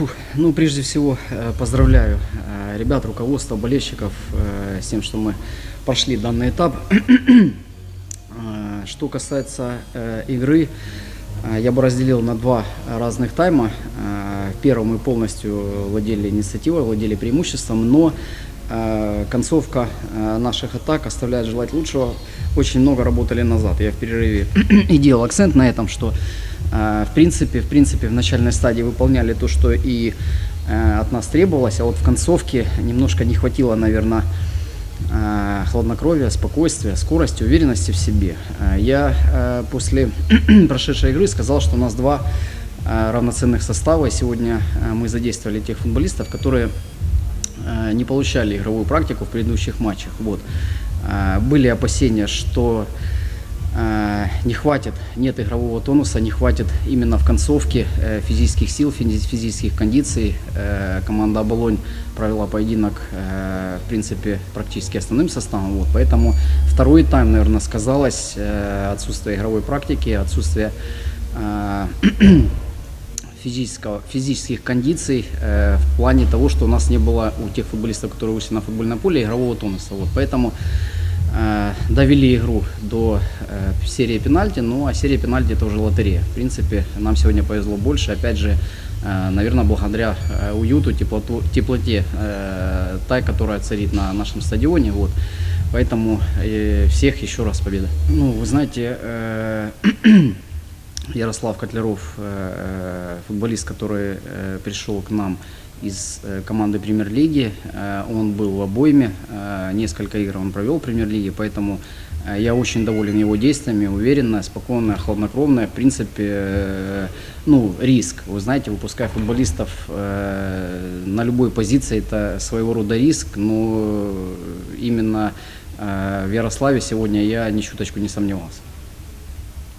Фу, ну, прежде всего, э, поздравляю э, ребят, руководство, болельщиков э, с тем, что мы прошли данный этап. Что касается игры, я бы разделил на два разных тайма. В первом мы полностью владели инициативой, владели преимуществом, но концовка наших атак оставляет желать лучшего. Очень много работали назад. Я в перерыве и делал акцент на этом, что в принципе, в принципе в начальной стадии выполняли то, что и э, от нас требовалось, а вот в концовке немножко не хватило, наверное, э, хладнокровия, спокойствия, скорости, уверенности в себе. Э, Я э, после прошедшей игры сказал, что у нас два э, равноценных состава, и сегодня мы задействовали тех футболистов, которые не получали игровую практику в предыдущих матчах. Вот. Были опасения, что не хватит, нет игрового тонуса, не хватит именно в концовке э, физических сил, физи- физических кондиций. Э, Команда «Оболонь» провела поединок, э, в принципе, практически основным составом. Вот. Поэтому второй тайм, наверное, сказалось э, отсутствие игровой практики, отсутствие э, физического, физических кондиций э, в плане того, что у нас не было у тех футболистов, которые вышли на футбольное поле, игрового тонуса. Вот. Поэтому э, довели игру до э, серии пенальти, ну а серия пенальти это уже лотерея. В принципе, нам сегодня повезло больше. Опять же, э, наверное, благодаря э, уюту, теплоту, теплоте э, той, которая царит на нашем стадионе. Вот. Поэтому э, всех еще раз победа. Ну, вы знаете, э, Ярослав Котляров, э, футболист, который э, пришел к нам из э, команды премьер-лиги. Э, Он был в обойме, э, несколько игр он провел в премьер-лиге, поэтому э, я очень доволен его действиями, уверенно, спокойно, хладнокровно. В принципе, э, ну, риск. Вы знаете, выпуская футболистов э, на любой позиции, это своего рода риск, но именно в Ярославе сегодня я ни чуточку не сомневался.